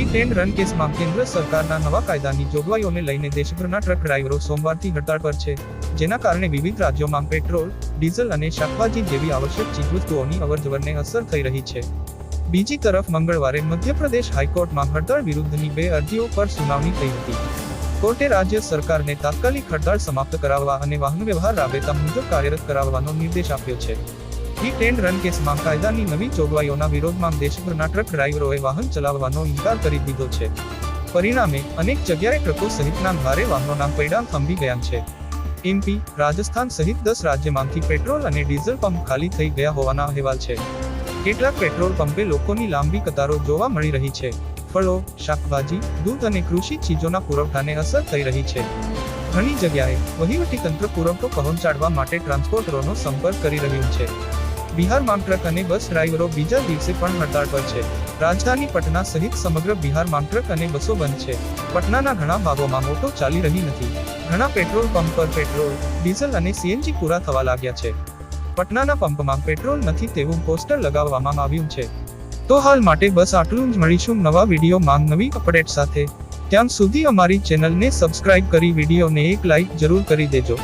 Hit and run કેસમાં કેન્દ્ર સરકારના નવા કાયદાની જોગવાઈઓને લઈને દેશભરના ટ્રક ડ્રાઈવરો સોમવારથી હડતાળ પર છે, જેના કારણે વિવિધ રાજ્યોમાં પેટ્રોલ, ડીઝલ અને શાકભાજી જેવી આવશ્યક ચીજવસ્તુઓની અવરજવરને અસર થઈ રહી છે. બીજી તરફ મંગળવારે મધ્યપ્રદેશ હાઈકોર્ટમાં હડતાળ વિરુદ્ધની બે અરજીઓ પર સુનાવણી થઈ હતી. કોર્ટે રાજ્ય સરકારને તાત્કાલિક હડતાળ સમાપ્ત કરાવવા અને વાહન વ્યવહાર રાબેતા મુજબ કાર્યરત કરાવવાનો નિર્દેશ આપ્યો છે. હિટ એન્ડ રન કેસમાં કાયદાની નવી જોગવાઈઓના વિરોધમાં દેશભરના ટ્રક ડ્રાઈવરોએ વાહન ચલાવવાનો ઇનકાર કરી દીધો છે. પરિણામે, અનેક જગ્યાએ ટ્રકો સહિતના ભારે વાહનોના પૈડા થંભી ગયા છે. એમપી રાજસ્થાન સહિત દસ રાજ્યમાંથી પેટ્રોલ અને ડીઝલ પંપ ખાલી થઈ ગયા હોવાના અહેવાલ છે. કેટલાક પેટ્રોલ પંપે લોકોની લાંબી કતારો જોવા મળી રહી છે. ફળો, શાકભાજી, દૂધ અને કૃષિ ચીજોના પુરવઠાને અસર થઈ રહી છે. ઘણી જગ્યાએ વહીવટી તંત્ર પુરવઠો પહોંચાડવા માટે ટ્રાન્સપોર્ટરોનો સંપર્ક કરી રહ્યું છે. બિહારમાં ટ્રક અને બસ ડ્રાઈવરો બીજા દિવસે પણ હડતાળ પર છે. રાજધાની પટના સહિત સમગ્ર બિહારમાં ટ્રક અને બસો બંધ છે. પટનાના ઘણા ભાગોમાં મોટો ચાલી રહી નથી. ઘણા પેટ્રોલ પંપ પર પેટ્રોલ, ડીઝલ અને સીએનજી પૂરા થવા લાગ્યા છે. પટનાના પંપમાં પેટ્રોલ નથી તેવું પોસ્ટર લગાવવામાં આવ્યું છે. તો હાલ માટે બસ આટલું જ. મળીશું નવા વીડિયો માંગ નવી અપડેટ સાથે. ત્યાં સુધી અમારી ચેનલને સબસ્ક્રાઇબ કરી વિડીયોને એક લાઇક જરૂર કરી દેજો.